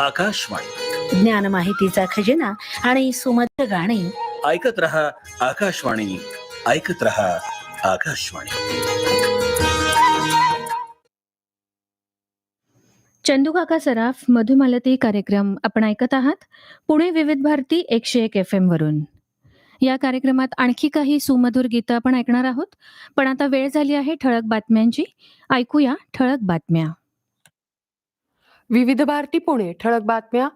आकाशवाणी. ज्ञान माहितीचा खजिना आणि सुमधुर गाणी. ऐकत रहा आकाशवाणी. ऐकत रहा आकाशवाणी. चंदू काका सराफ मधुमालती कार्यक्रम आपण ऐकत आहात. पुणे विविध भारती एकशे एक एफ एम वरून. या कार्यक्रमात आणखी काही सुमधुर गीतं आपण ऐकणार आहोत. पण आता वेळ झाली आहे ठळक बातम्यांची. ऐकूया ठळक बातम्या. विविध भारती पुणे ठळक बातम्या.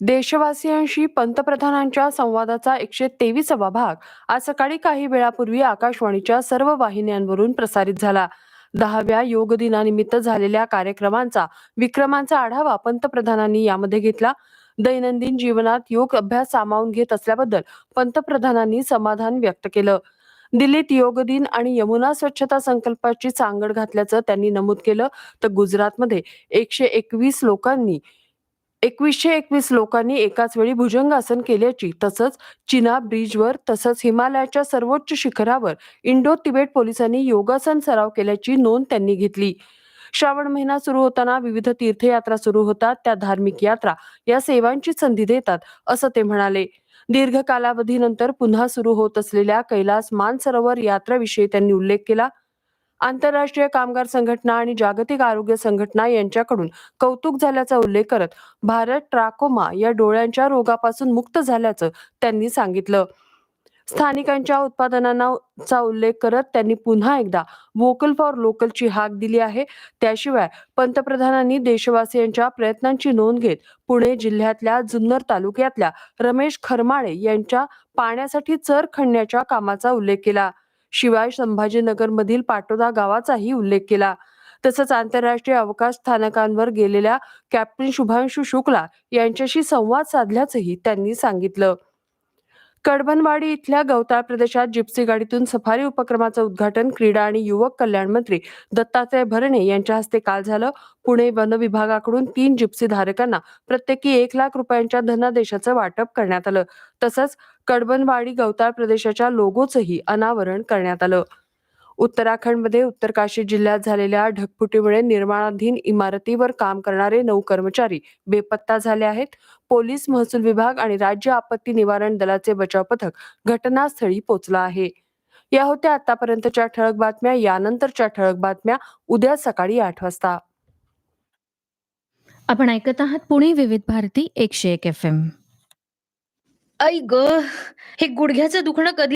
देशवासियांशी पंतप्रधानांच्या संवादाचा एकशे तेवीसावा भाग आज सकाळी काही वेळापूर्वी आकाशवाणीच्या सर्व वाहिन्यांवरून प्रसारित झाला. दहाव्या योग दिनानिमित्त झालेल्या कार्यक्रमांचा विक्रमांचा आढावा पंतप्रधानांनी यामध्ये घेतला. दैनंदिन जीवनात योग अभ्यास सामावून घेत असल्याबद्दल पंतप्रधानांनी समाधान व्यक्त केलं. दिल्लीत योग दिन आणि यमुना स्वच्छता संकल्पाची सांगड घातल्याचं त्यांनी नमूद केलं. तर गुजरातमध्ये एकशे एकवीस लोकांनी एकवीसशे एकवीस लोकांनी एकाच वेळी भुजंगासन केल्याची तसंच चिना ब्रिजवर तसंच हिमालयाच्या सर्वोच्च शिखरावर इंडो तिबेट पोलिसांनी योगासन सराव केल्याची नोंद त्यांनी घेतली. श्रावण महिना सुरू होताना विविध तीर्थयात्रा सुरू होतात त्या धार्मिक यात्रा या सेवांची संधी देतात असं ते म्हणाले. दीर्घ कालावधीनंतर पुन्हा सुरू होत असलेल्या कैलास मानसरोवर यात्रेविषयी त्यांनी उल्लेख केला. आंतरराष्ट्रीय कामगार संघटना आणि जागतिक आरोग्य संघटना यांच्याकडून कौतुक झाल्याचा उल्लेख करत भारत ट्राकोमा या डोळ्यांच्या रोगापासून मुक्त झाल्याचं त्यांनी सांगितलं. स्थानिकांच्या उत्पादनांचा उल्लेख करत त्यांनी पुन्हा एकदा वोकल फॉर लोकलची हाक दिली आहे. त्याशिवाय पंतप्रधानांनी देशवासियांच्या प्रयत्नांची नोंद घेत पुणे जिल्ह्यातल्या जुन्नर तालुक्यातल्या रमेश खरमाळे यांच्या पाण्यासाठी चर खणण्याच्या कामाचा उल्लेख केला. शिवाय संभाजीनगरमधील पाटोदा गावाचाही उल्लेख केला. तसंच आंतरराष्ट्रीय अवकाश स्थानकांवर गेलेल्या कॅप्टन शुभांशु शुक्ला यांच्याशी संवाद साधल्याचंही त्यांनी सांगितलं. कडबनवाडी इथल्या गवताळ प्रदेशात जिप्सी गाडीतून सफारी उपक्रमाचं उद्घाटन क्रीडा आणि युवक कल्याण मंत्री दत्तात्रय भरणे यांच्या हस्ते काल झालं. पुणे वन विभागाकडून तीन जिप्सी धारकांना प्रत्येकी एक लाख रुपयांच्या धनादेशाचं वाटप करण्यात आलं. तसंच कडबनवाडी गवताळ प्रदेशाच्या लोगोचंही अनावरण करण्यात आलं. उत्तराखंडमध्ये उत्तरकाशी जिल्ह्यात झालेल्या ढगफुटीमुळे निर्माणाधीन इमारतीवर काम करणारे नऊ कर्मचारी बेपत्ता झाले आहेत. पोलीस महसूल विभाग आणि राज्य आपत्ती निवारण दलाचे बचाव पथक घटनास्थळी पोहोचला आहे. या होत्या आतापर्यंतच्या ठळक बातम्या. यानंतरच्या ठळक बातम्या उद्या सकाळी आठ वाजता. आपण ऐकत आहात पुणे विविध भारती एकशे एक एफ एम. आई ग हे गुडघ्याचं दुखणं कधी